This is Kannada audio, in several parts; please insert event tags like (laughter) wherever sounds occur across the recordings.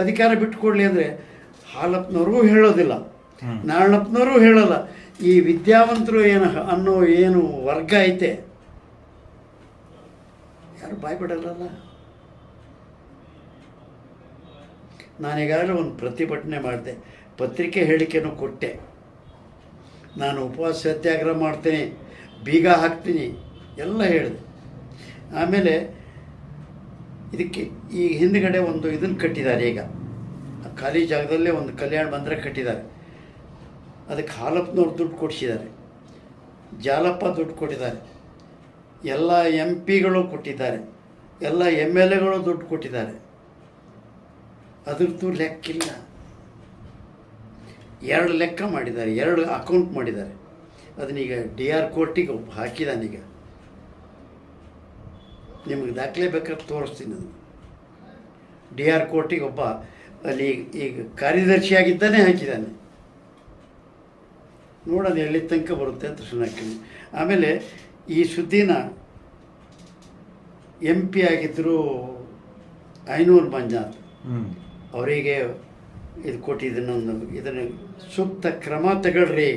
ಅಧಿಕಾರ ಬಿಟ್ಟುಕೊಡ್ಲಿ ಅಂದರೆ ಹಾಲಪ್ಪನವ್ರಿಗೂ ಹೇಳೋದಿಲ್ಲ. ನಾರಣಪ್ಪನವರು ಹೇಳಲ್ಲ. ಈ ವಿದ್ಯಾವಂತರು ಏನು ಅನ್ನೋ ಏನು ವರ್ಗ ಐತೆ ಯಾರು ಬಾಯ್ ನಾನು ನಾನೀಗಾಗಲೇ ಒಂದು ಪ್ರತಿಭಟನೆ ಮಾಡಿದೆ. ಪತ್ರಿಕೆ ಹೇಳಿಕೆನೂ ಕೊಟ್ಟೆ. ನಾನು ಉಪವಾಸ ಸತ್ಯಾಗ್ರಹ ಮಾಡ್ತೀನಿ ಬೀಗ ಹಾಕ್ತೀನಿ ಎಲ್ಲ ಹೇಳಿದೆ. ಆಮೇಲೆ ಇದಕ್ಕೆ ಈ ಹಿಂದ್ಗಡೆ ಒಂದು ಇದನ್ನು ಕಟ್ಟಿದ್ದಾರೆ ಈಗ. ಖಾಲಿ ಜಾಗದಲ್ಲೇ ಒಂದು ಕಲ್ಯಾಣ ಮಂದಿರ ಕಟ್ಟಿದ್ದಾರೆ. ಅದಕ್ಕೆ ಹಾಲಪ್ಪನವ್ರು ದುಡ್ಡು ಕೊಡಿಸಿದ್ದಾರೆ. ಜಾಲಪ್ಪ ದುಡ್ಡು ಕೊಟ್ಟಿದ್ದಾರೆ. ಎಲ್ಲ ಎಂ ಪಿಗಳು ಕೊಟ್ಟಿದ್ದಾರೆ. ಎಲ್ಲ ಎಂ ಎಲ್ ಎಗಳು ದುಡ್ಡು ಕೊಟ್ಟಿದ್ದಾರೆ. ಅದ್ರದ್ದು ಲೆಕ್ಕಿಲ್ಲ. ಎರಡು ಲೆಕ್ಕ ಮಾಡಿದ್ದಾರೆ. ಎರಡು ಅಕೌಂಟ್ ಮಾಡಿದ್ದಾರೆ. ಅದನ್ನೀಗ ಡಿ ಆರ್ ಕೋರ್ಟಿಗೆ ಒಬ್ಬ ಹಾಕಿದಾನೀಗ ನಿಮಗೆ ದಾಖಲೆ ಬೇಕಾದ್ರೆ ತೋರಿಸ್ತೀನಿ ಅದು ಡಿ ಆರ್ ಕೋರ್ಟಿಗೆ ಒಬ್ಬ ಅಲ್ಲಿ ಈಗ ಕಾರ್ಯದರ್ಶಿಯಾಗಿದ್ದಾನೆ ಹಾಕಿದ್ದಾನೆ. ನೋಡೋಣ ಎಲ್ಲಿ ತನಕ ಬರುತ್ತೆ ಅಂತ ಸುಮ್ಮನೆ ಆಮೇಲೆ ಈ ಸುದ್ದಿನ ಎಂ ಪಿ ಆಗಿದ್ದರು ಐನೂರು ಮಂಜಾತ್. ಅವರಿಗೆ ಇದು ಕೊಟ್ಟಿದ್ದನ್ನೊಂದು ಇದನ್ನು ಸೂಕ್ತ ಕ್ರಮ ತಗೊಳ್ರಿ.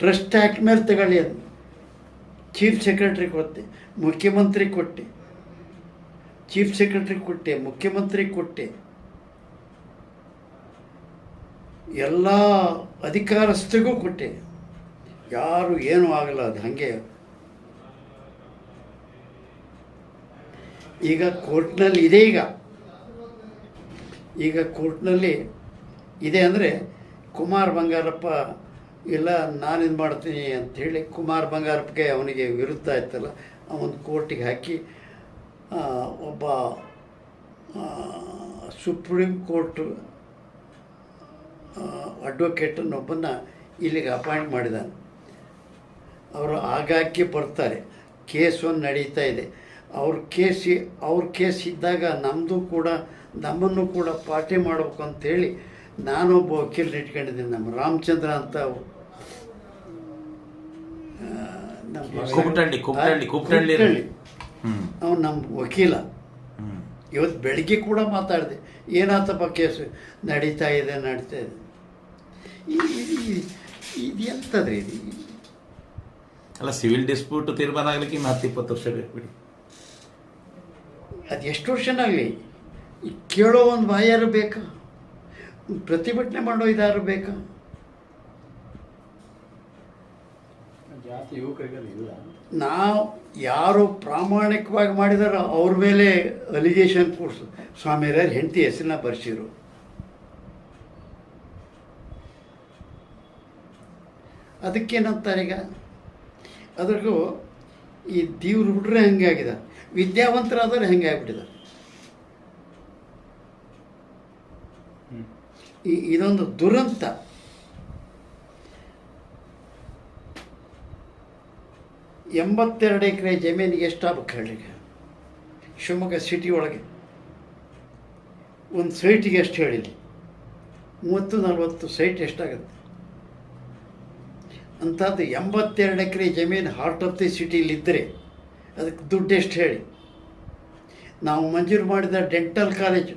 ಟ್ರಸ್ಟ್ ಆ್ಯಕ್ಟ್ ಮೇಲೆ ತಗೊಳ್ಳಿ ಅದು ಚೀಫ್ ಸೆಕ್ರೆಟ್ರಿ ಕೊಟ್ಟೆ, ಮುಖ್ಯಮಂತ್ರಿ ಕೊಟ್ಟೆ. ಚೀಫ್ ಸೆಕ್ರೆಟ್ರಿ ಕೊಟ್ಟೆ, ಮುಖ್ಯಮಂತ್ರಿ ಕೊಟ್ಟೆ. ಎಲ್ಲ ಅಧಿಕಾರಸ್ಥರಿಗೂ ಕೊಟ್ಟೆ. ಯಾರು ಏನೂ ಆಗಲ್ಲ, ಅದು ಹಾಗೆ. ಈಗ ಕೋರ್ಟ್ನಲ್ಲಿ ಇದೆ ಈಗ. ಈಗ ಕೋರ್ಟ್ನಲ್ಲಿ ಇದೆ ಅಂದರೆ ಕುಮಾರ್ ಬಂಗಾರಪ್ಪ ಇಲ್ಲ, ನಾನು ಇದು ಮಾಡ್ತೀನಿ ಅಂಥೇಳಿ ಕುಮಾರ್ ಬಂಗಾರಪ್ಪಗೆ ಅವನಿಗೆ ವಿರುದ್ಧ ಆಯ್ತಲ್ಲ, ಅವನು ಕೋರ್ಟಿಗೆ ಹಾಕಿ ಒಬ್ಬ ಸುಪ್ರೀಂ ಕೋರ್ಟ್ ಅಡ್ವೊಕೇಟನ್ನೊಬ್ಬನ್ನ ಇಲ್ಲಿಗೆ ಅಪಾಯಿಂಟ್ ಮಾಡಿದಾನೆ. ಅವರು ಆಗಾಗ್ಗೆ ಬರ್ತಾರೆ. ಕೇಸ್ ಒಂದು ನಡೀತಾ ಇದೆ. ಅವ್ರ ಕೇಸ್ ಅವ್ರ ಕೇಸ್ ಇದ್ದಾಗ ನಮ್ಮದು ಕೂಡ, ನಮ್ಮನ್ನು ಕೂಡ ಪಾರ್ಟಿ ಮಾಡಬೇಕು ಅಂತೇಳಿ ನಾನೊಬ್ಬ ವಕೀಲರು ಇಟ್ಕೊಂಡಿದ್ದೀನಿ. ನಮ್ಮ ರಾಮಚಂದ್ರ ಅಂತ ಆ, ನಮ್ಮ ಕುಮಟಳ್ಳಿ, ಕುಮಟಳ್ಳಿ, ಕುಮಟಳ್ಳಿ. ಅವ್ನು ನಮ್ಮ ವಕೀಲ. ಇವತ್ತು ಬೆಳಗ್ಗೆ ಕೂಡ ಮಾತಾಡಿದೆ. ಏನಾತಪ್ಪ ಕೇಸು? ನಡೀತಾ ಇದೆ ನಡೀತಾ ಇದೆ. ಇದು ಎಂಥದ್ರಿ ಇದು? ಅಲ್ಲ ಸಿವಿಲ್ ಡಿಸ್ಪ್ಯೂಟ್ ತೀರ್ಮಾನ ಆಗಲಿಕ್ಕೆ ಇನ್ನು ಹತ್ತು ಇಪ್ಪತ್ತು ವರ್ಷ ಬೇಕು ಬಿಡಿ. ಅದು ಎಷ್ಟು ವರ್ಷನಾಗಲಿ? ಕೇಳೋ ಒಂದು ಬಾಯಾರು ಬೇಕಾ? ಪ್ರತಿಭಟನೆ ಮಾಡೋ ಇದಾರು ಬೇಕಾ? ಜಾತಿ ಯುವಕರಿಗೆಲ್ಲ ಇಲ್ಲ. ನಾವು ಯಾರು ಪ್ರಾಮಾಣಿಕವಾಗಿ ಮಾಡಿದಾರೋ ಅವ್ರ ಮೇಲೆ ಅಲಿಗೇಷನ್ ಕೂಡ್ಸು ಸ್ವಾಮಿಯರ ಹೆಂಡತಿ ಹೆಸರನ್ನ ಬರ್ಸಿರು ಅದಕ್ಕೇನಂತಾರೆ ಈಗ? ಅದ್ರಿಗೂ ಈ ದೇವ್ರು ಹುಡ್ರೆ ಹಂಗೆ ಆಗಿದೆ? ವಿದ್ಯಾವಂತರಾದವ್ರು ಹೆಂಗೆ ಆಗ್ಬಿಟ್ಟಿದ್ದಾರೆ? ಈ ಇದೊಂದು ದುರಂತ. ಎಂಬತ್ತೆರಡು ಎಕರೆ ಜಮೀನಿಗೆ ಎಷ್ಟಾಗಬೇಕು ಹೇಳಿ ಈಗ? ಶಿವಮೊಗ್ಗ ಸಿಟಿ ಒಳಗೆ. ಒಂದು ಸೈಟಿಗೆ ಎಷ್ಟು ಹೇಳಿಲ್ಲ ಮೂವತ್ತು, ನಲವತ್ತು ಸೈಟ್ ಎಷ್ಟಾಗುತ್ತೆ? ಅಂಥದ್ದು ಎಂಬತ್ತೆರಡು ಎಕರೆ ಜಮೀನು ಹಾರ್ಟ್ ಆಫ್ ದಿ ಸಿಟಿಲಿದ್ದರೆ ಅದಕ್ಕೆ ದುಡ್ಡು ಎಷ್ಟು ಹೇಳಿ? ನಾವು ಮಂಜೂರು ಮಾಡಿದ ಡೆಂಟಲ್ ಕಾಲೇಜು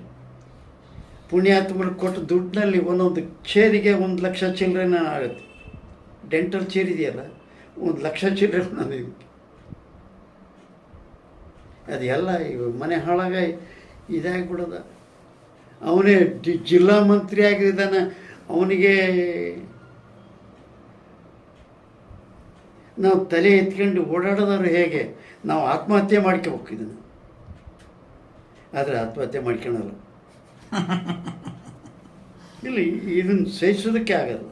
ಪುಣ್ಯಾತ್ಮರಿಗೆ ಕೊಟ್ಟು ದುಡ್ಡಿನಲ್ಲಿ ಒಂದೊಂದು ಚೇರಿಗೆ ಒಂದು ಲಕ್ಷ ಚಿಲ್ಲರೆನ ಆಗುತ್ತೆ. ಡೆಂಟಲ್ ಚೇರ್ ಇದೆಯಲ್ಲ? ಒಂದು ಲಕ್ಷ ಚಿಲ್ಲರೆ ನನಗೆ ಅದು ಎಲ್ಲ ಇವು ಮನೆ ಹಾಳಾಗ ಇದಾಗ್ಬಿಡೋದ ಅವನೇ ಡಿ ಜಿಲ್ಲಾ ಮಂತ್ರಿ ಆಗಿದ್ದಾನೆ ಅವನಿಗೆ ನಾವು ತಲೆ ಎತ್ಕೊಂಡು ಓಡಾಡೋದವ್ರು ಹೇಗೆ? ನಾವು ಆತ್ಮಹತ್ಯೆ ಮಾಡ್ಕೋಬೇಕು ಇದನ್ನು ಆದರೆ ಆತ್ಮಹತ್ಯೆ ಮಾಡ್ಕೊಳಲ್ಲ. (laughs) ಇಲ್ಲಿ ಇದನ್ನು ಸಹಿಸೋದಕ್ಕೆ ಆಗಲ್ಲ.